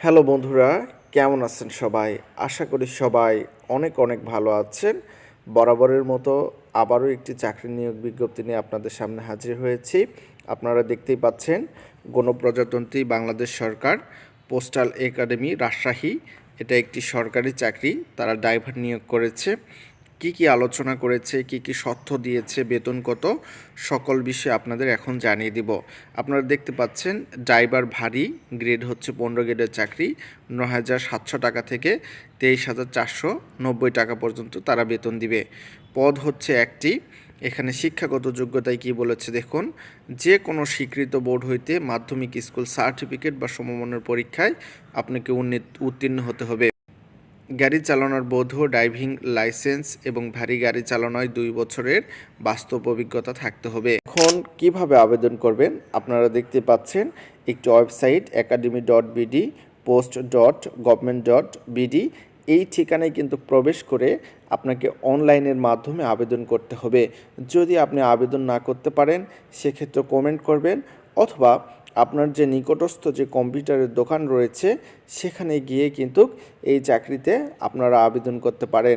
Hello বন্ধুরা, কেমন আছেন সবাই? আশা করি সবাই অনেক অনেক ভালো আছেন। বরাবরের মতো আবারও একটি চাকরি নিয়োগ বিজ্ঞপ্তি নিয়ে আপনাদের সামনে হাজির হয়েছি। আপনারা দেখতেই পাচ্ছেন, গণপ্রজাতন্ত্রী বাংলাদেশ সরকার, পোস্টাল একাডেমি রাজশাহী। এটা একটি সরকারি চাকরি, তারা ড্রাইভার নিয়োগ করেছে। কি কি আলোচনা করেছে, কি কি তথ্য দিয়েছে, বেতন কত, সকল বিষয়ে আপনাদের এখন জানিয়ে দিব। আপনারা দেখতে পাচ্ছেন, ড্রাইভার ভারী, গ্রেড হচ্ছে পনেরো গ্রেডের চাকরি ন হাজার সাতশো টাকা থেকে তেইশ হাজার চারশো নব্বই টাকা পর্যন্ত তারা বেতন দিবে। পদ হচ্ছে একটি, এখানে শিক্ষাগত যোগ্যতায় কি বলেছে দেখুন যে কোনো স্বীকৃত বোর্ড হইতে মাধ্যমিক স্কুল সার্টিফিকেট বা সমমানের পরীক্ষায় আপনাকে উন্নীত- উত্তীর্ণ হতে হবে। গাড়ি চালানোর বৈধ ড্রাইভিং লাইসেন্স এবং ভারী গাড়ি চালানোয় দুই বছরের বাস্তব অভিজ্ঞতা থাকতে হবে। এখন কীভাবে আবেদন করবেন? আপনারা দেখতে পাচ্ছেন একটি website academy dot BD post dot government dot BD এই ঠিকানায় কিন্তু প্রবেশ করে আপনাকে অনলাইনের মাধ্যমে আবেদন করতে হবে। যদি আপনি আবেদন না করতে পারেন, সেক্ষেত্রে কমেন্ট করবেন অথবা আপনার যে নিকটস্থ যে কম্পিউটারের দোকান রয়েছে, সেখানে গিয়ে কিন্তু এই চাকরিতে আপনারা আবেদন করতে পারেন।